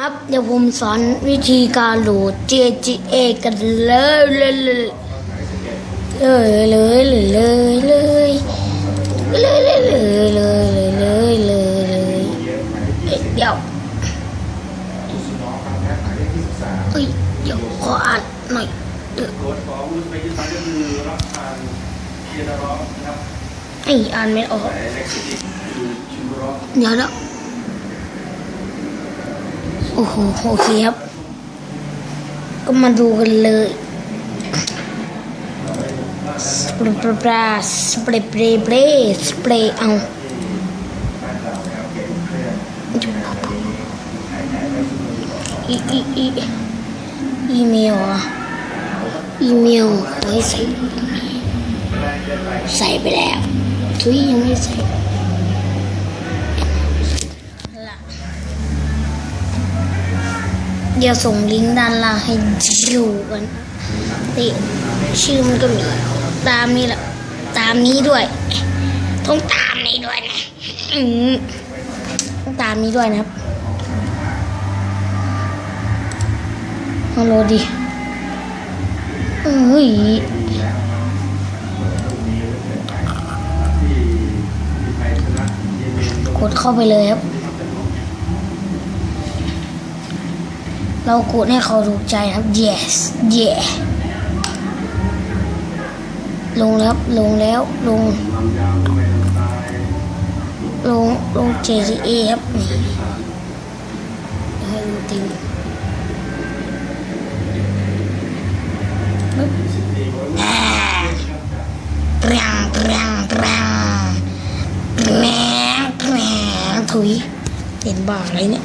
ครับเดี๋ยวผมสอนวิธีการโหลด JGA กันเลยเลยเลยเลยเลยเลยเลยเลยเลยเลยเลยเลดี๋ยวเอ้ยเดี๋ยวขออ่านหน่อยเดี๋ยไออ่านไม่ออกเดี๋ยวนะ โอ้โหโอเคครับ ก็มาดูกันเลยสเปรย์สเปรย์สเปรย์สเปรย์สเปรย์เอาอีอีอีอีเมลอะอีเมลไว้ใส่ใส่ไปแล้วทุยยังไม่ใส่ เดี๋ยวส่งลิงก์ด้านล่างให้ดูกันนี่ชื่อมันก็มีตามนี้แหละตามนี้ด้วยต้องตามนี้ด้วยนะต้องตามนี้ด้วยนะครับฮัลโหลดิเอ้ยกดเข้าไปเลยครับ เรากดให้เขาถูกใจครับ yes yeah ลงแล้วลงแล้วลง ลงลง JCA ครับนี่ให้ดูติงตรังตรังตรังแหมแหมถุยเป็นบ่าอะไรเนี่ย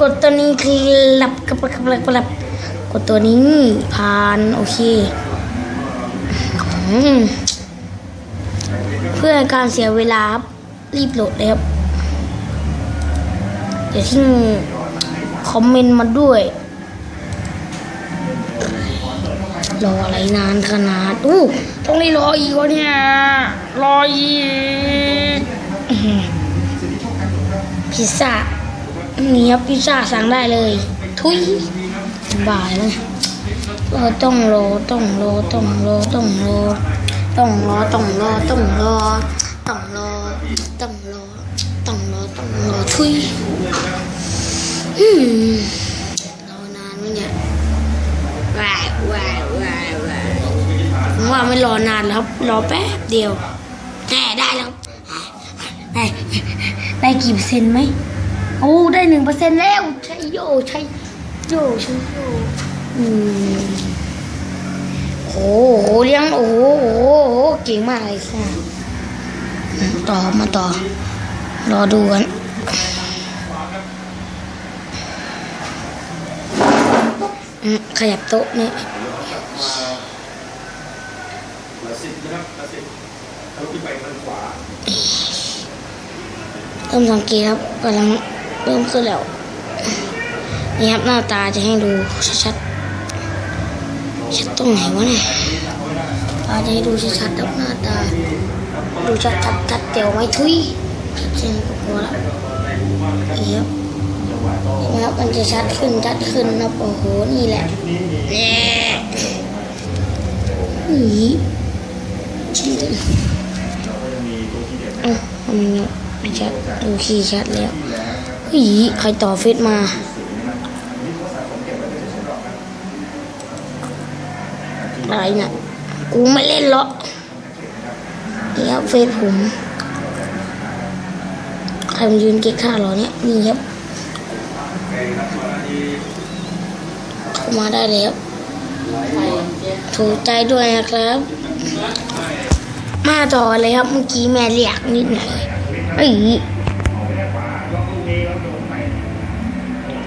กดตัวนี้คือหลับกับกับกับกับกดตัวนี้ผ่านโอเคเพื่อการเสียเวลาครับรีบโหลดเลยครับเดี๋ยวทิ้งคอมเมนต์มาด้วยรออะไรนานขนาดอู้ต้องได้รออีกวะเนี่ย รออีกพิซซ่า นี่ครับพิซซ่าสั่งได้เลย ทุยบ่ายแล้วเออต้องรอต้องรอต้องรอต้องรอต้องรอต้องรอต้องรอต้องรอต้องรอต้องรอต้องรอทุยอืมรอนานไหมเนี่ยว้ายว้ายว้ายว้ายผมว่าไม่รอนานแล้วครับรอแป๊บเดียวแน่ได้แล้วได้ได้กี่เปอร์เซ็นต์ไหม โอ้ได้หนึ่งเปอร์เซ็นต์แล้วใช่โยใช่โยใช่โยอืมโอ้โหเลี้ยงโอ้โหโอ้โหเก่งมากเลยค่ะต่อมาต่อ รอดูกันขยับโต๊ะนี่ละสิบนะครับละสิบแล้วที่ไปทางสังเกตครับกำลัง เริ่มขึ้นแล้ว นี่ครับหน้าตาจะให้ดูชัดๆ ชัดตรงไหนวะเนี่ยตาจะให้ดูชัดๆครับหน้าตา ดูชัดๆชัดเดี๋ยวไม่ทุยชัดเจนก็พอละนี่ครับนี่ครับมันจะชัดขึ้นชัดขึ้นนะโอ้โหนี่แหละเนี่ยนี่เอ้าทำไมไม่ชัดดูขี้ชัดแล้ว เฮ้ยใครต่อเฟซมา อะไรเนี่ยกูไม่เล่นหรอกนี่ครับเฟซผม ใครมายืนเก๊กข้าหรอเนี่ย นี่ครับ เข้ามาได้แล้วถูกใจด้วยนะครับ มาต่อเลยครับ เมื่อกี้แม่เรียกนิดหน่อยเอ้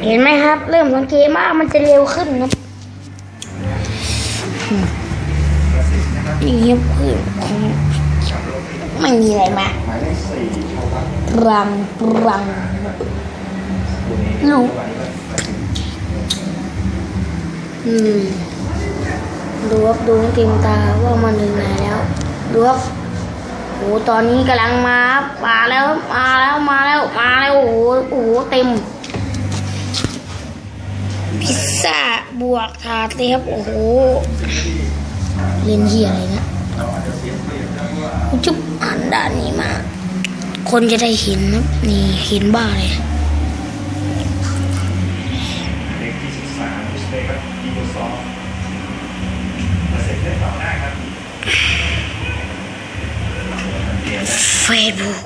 เห็นไหมครับ เริ่มสังเกตมากมันจะเร็วขึ้นครับนี่ครับคือไม่มีอะไรมากหมายเลขสี่ชาวบ้านรังรังลูกอืมดูครับดูเต็มตาว่ามันถึงไหนแล้วดูครับโอ้ตอนนี้กำลังมาครับมาแล้วมาแล้วมาแล้วมาแล้วโอ้โหโอ้โหเต็ม พิซซ่าบวกถาเลยครับโอ้โหเล่นเหี้ยอะไรนะจุ๊บอ่านด้านนี้มา คนจะได้เห็นนะนี่เห็นบ้าเลยเฟบเดี๋ยวนะเฟซบุ๊ก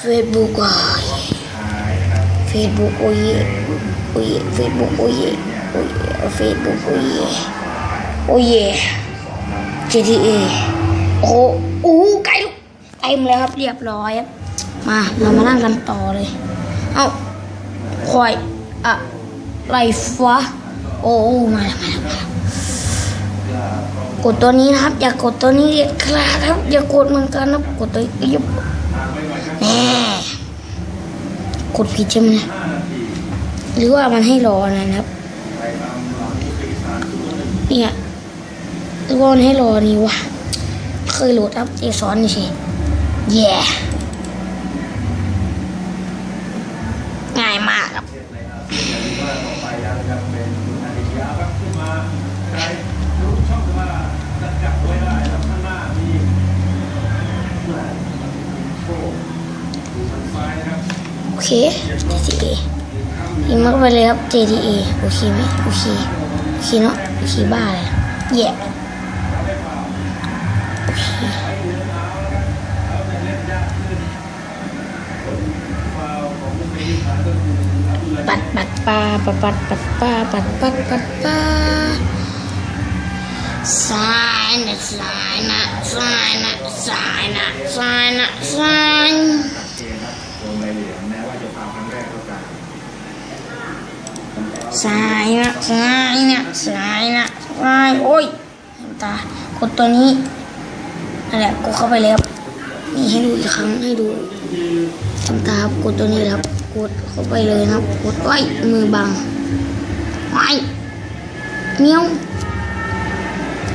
เฟซบุ๊กอะท้าย นะครับเฟซบุ๊กโอ้ยโอ้ยเฟซบุ๊กโอ้ยโอ้ยเฟซบุ๊กโอ้ยโอ้ย GTA โอ้โอ้โหไกลลูกเต็มเลยครับเรียบร้อยครับมาเรามานั่งกันต่อเลย เอ้าคอยอะไรฟ้าโอ้โอ้มาแล้วมาแล้วมาแล้วกดตัวนี้นะครับ อย่ากดตัวนี้เด็ดขาดครับ อย่ากดเหมือนกันนะกดตัวยุบแน่ กดผิดใช่ไหมนะหรือว่ามันให้รอนะครับ เนี่ยหรือว่ามันให้รอนี่วะ เคยโหลดอัพเอซอนนี่สิแย่ง่ายมากครับ ไปแล้วนะครับเป็นคุณอาริยาครับขึ้นมาใช้ลูกช่องมาจัดจับไว้ได้แล้วข้างหน้ามีโชคดูทางซ้ายนะครับ โอ เค GTA ยิงมากไปเลยครับ GTA โอเคไหมโอเคโอเคเนาะโอเคบ้าเลยแย่โอเคปัดปัดปาปัดปัดปัดปาปัดปัดปัดปาสายนะสายนะสายนะสายนะสายนะสาย เกมครับโดนใบเหลืองแม้ว่าจะฟาวครั้งแรกก็ตาม สายนะสายนะสายนะสายโอ้ยตากดตัวนี้นั่นแหละกดเข้าไปเลยครับนี่ให้ดูอีกครั้งให้ดูทำตาครับกดตัวนี้ครับกดเข้าไปเลยนะครับกดไว้มือบังไว้เมียว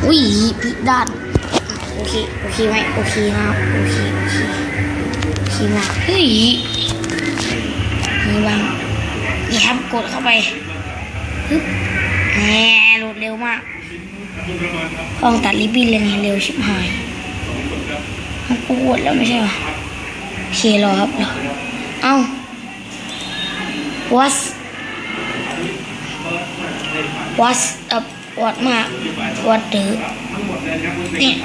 อุ้ยผิดด้านโอเคโอเคไหมโอเคนะครับโอเคโอเคโอเคมากเฮ้ยมือบังนี่ครับกดเข้าไป ฮึบแหมโหลดเร็วมากลองตัดริบบิ้นเลยไงเร็วชิบหายมันกูกดแล้วไม่ใช่หรอโอเครอครับรอเอ้า what's what's up what มาก what เดือเนี่ย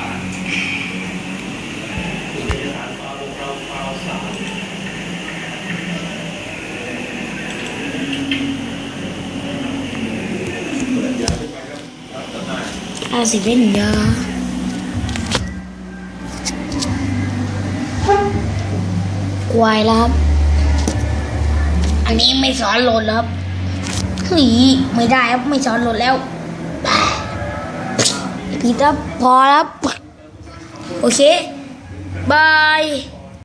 สิเป็นยาควายแล้วครับ อันนี้ไม่สอนหลดแล้วครับเฮ้ยไม่ได้ครับไม่สอนหลดแล้วพีครับพอแล้วครับโอเค บาย